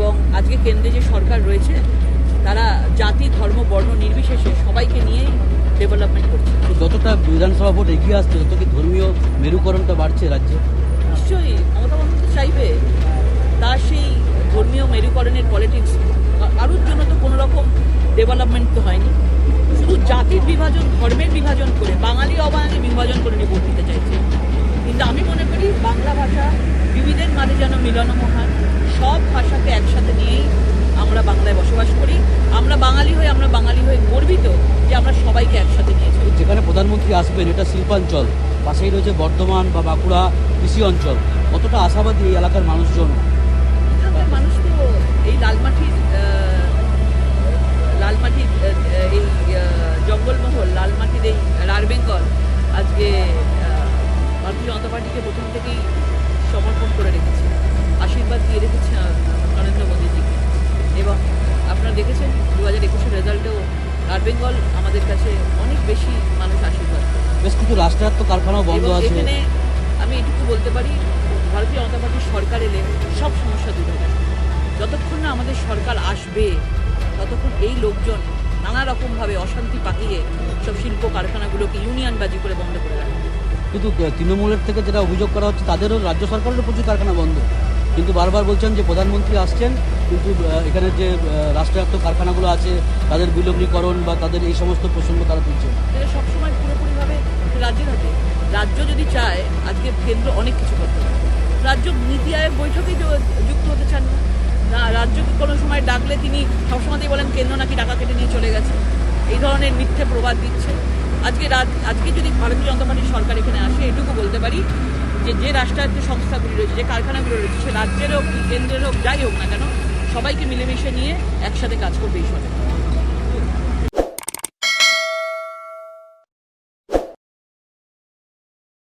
এবং আজকে কেন্দ্রে যে সরকার রয়েছে তারা জাতি ধর্ম বর্ণ নির্বিশেষে সবাইকে নিয়েই ডেভেলপমেন্ট করছে। যতটা বিধানসভা ভোট এগিয়ে আসছে তত কি ধর্মীয় মেরুকরণটা বাড়ছে রাজ্যে? নিশ্চয়ই মমতা বন্দ্যোপাধ্যায় চাইবে তার সেই ধর্মীয় মেরুকরণের পলিটিক্স কারোর জন্য তো কোনো রকম ডেভেলপমেন্ট তো হয়নি। শুধু জাতির বিভাজন ধর্মের বিভাজন করে বাঙালি অবাঙালি বিভাজন করে নিয়ে ভোট দিতে চাইছে। কিন্তু আমি বাংলা ভাষা বিবিধের মাঝে যেন মিলন মহান সব ভাষাকে একসাথে নিয়েই আমরা বাংলায় বসবাস করি। আমরা বাঙালি হয়ে আমরা বাঙালি হয়ে গর্বিত যে আমরা সবাইকে একসাথে নিয়ে চলি যেখানে প্রধানমন্ত্রী আসবেন এটা শিল্পাঞ্চল। পাশেই রয়েছে বর্ধমান বা বাঁকুড়া কৃষি অঞ্চল। কতটা আশাবাদী এই এলাকার মানুষজন? এখানকার মানুষ তো এই লালমাটির লালমাটির এই জঙ্গলমহল লালমাটির এই রার বেঙ্গল আজকে ভারতীয় জনতা পার্টিকে প্রথম থেকেই সমর্পণ করে রেখেছে। আশীর্বাদ দিয়ে রেখেছে নরেন্দ্র মোদীজিকে এবং আপনারা দেখেছেন দু হাজার একুশের রেজাল্টেও রার বেঙ্গল আমাদের কাছে অনেক বেশি মানুষ আশীর্বাদ বেশ কিছু রাষ্ট্রায়ত্ত কারখানাও বন্ধ আছে। এখানে আমি এটুকু বলতে পারি ভারতীয় জনতা পার্টির সরকার এলে সব সমস্যা দূর হবে। যতক্ষণ না আমাদের সরকার আসবে ততক্ষণ এই লোকজন নানা রকমভাবে অশান্তি পাকিয়ে সব শিল্প কারখানাগুলোকে ইউনিয়নবাজি করে বন্ধ করে রাখবে। কিন্তু তৃণমূলের থেকে যেটা অভিযোগ করা হচ্ছে, তাদেরও রাজ্য সরকারেরও প্রচুর কারখানা বন্ধ। কিন্তু বারবার বলছেন যে প্রধানমন্ত্রী আসছেন, কিন্তু এখানে যে রাষ্ট্রায়ত্ত কারখানাগুলো আছে, তাদের বিলগ্নীকরণ বা তাদের এই সমস্ত প্রসঙ্গ তারা তুলছেন। সবসময় পুরোপুরিভাবে রাজ্যের হাতে। রাজ্য যদি চায়, আজকে কেন্দ্র অনেক কিছু করতে পারে। রাজ্য নীতি আয়োগ বৈঠকেই যুক্ত হতে চান না, রাজ্যকে কোনো সময় ডাকলে তিনি সবসময়তেই বলেন, কেন্দ্র নাকি টাকা কেটে নিয়ে চলে গেছে। এই ধরনের মিথ্যে প্রবাদ দিচ্ছে। আজকে রাত, আজকে যদি ভারতীয় জনতা পার্টির সরকার এখানে আসে, এটুকু বলতে পারি যে যে রাষ্ট্রায়ত্ত সংস্থাগুলি রয়েছে, যে কারখানাগুলো রয়েছে, সে রাজ্যের হোক কেন্দ্রের হোক, যাই হোক না কেন, সবাইকে মিলেমিশে নিয়ে একসাথে কাজ করবে এই সরকার।